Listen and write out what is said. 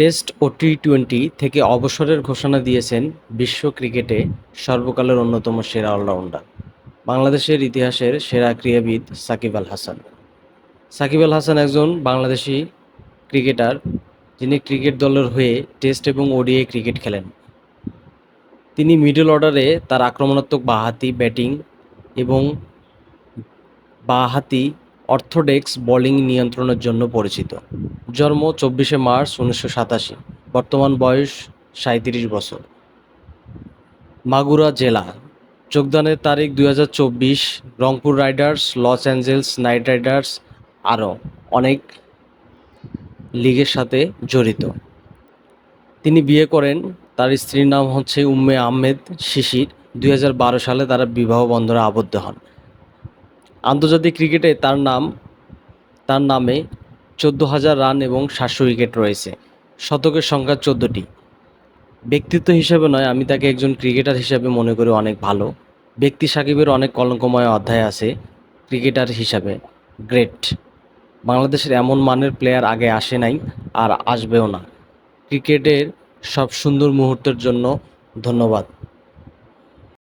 Test ও T twenty থেকে অবসরের ঘোষণা দিয়েছেন বিশ্ব ক্রিকেটে সর্বকালের অন্যতম সেরা অলরাউন্ডার, বাংলাদেশের ইতিহাসের সেরা ক্রীড়াবিদ সাকিব আল হাসান। সাকিব আল হাসান একজন বাংলাদেশি ক্রিকেটার যিনি ক্রিকেট দলের হয়ে টেস্ট এবং ওডিআই ক্রিকেট খেলেন। তিনি মিডল অর্ডারে তার আক্রমণাত্মক বাঁহাতি ব্যাটিং এবং বাঁহাতি অর্থোডক্স বোলিং নিয়ন্ত্রণের জন্য পরিচিত। জন্ম চব্বিশে মার্চ উনিশশো সাতাশি। বর্তমান বয়স সাঁত্রিশ বছর। মাগুরা জেলা। যোগদানের তারিখ দুই হাজার চব্বিশ। Rangpur Riders, Los Angeles, Knight Riders আরও অনেক লিগের সাথে জড়িত। তিনি বিয়ে করেন। তার স্ত্রীর নাম হচ্ছে উম্মে আহমেদ শিশির। দুই হাজার বারো সালে তারা বিবাহ বন্ধনে আবদ্ধ হন। আন্তর্জাতিক ক্রিকেটে তার নাম, তার নামে চোদ্দ হাজার রান এবং সাতশো উইকেট রয়েছে। শতকের সংখ্যা চোদ্দোটি। ব্যক্তিত্ব হিসেবে নয়, আমি তাকে একজন ক্রিকেটার হিসেবে মনে করি অনেক ভালো। ব্যক্তি সাকিবের অনেক কলঙ্কময় অধ্যায় আছে ক্রিকেটার হিসাবে। গ্রেট। বাংলাদেশের এমন মানের প্লেয়ার আগে আসে নাই আর আসবেও না। ক্রিকেটের সব সুন্দর মুহূর্তের জন্য ধন্যবাদ।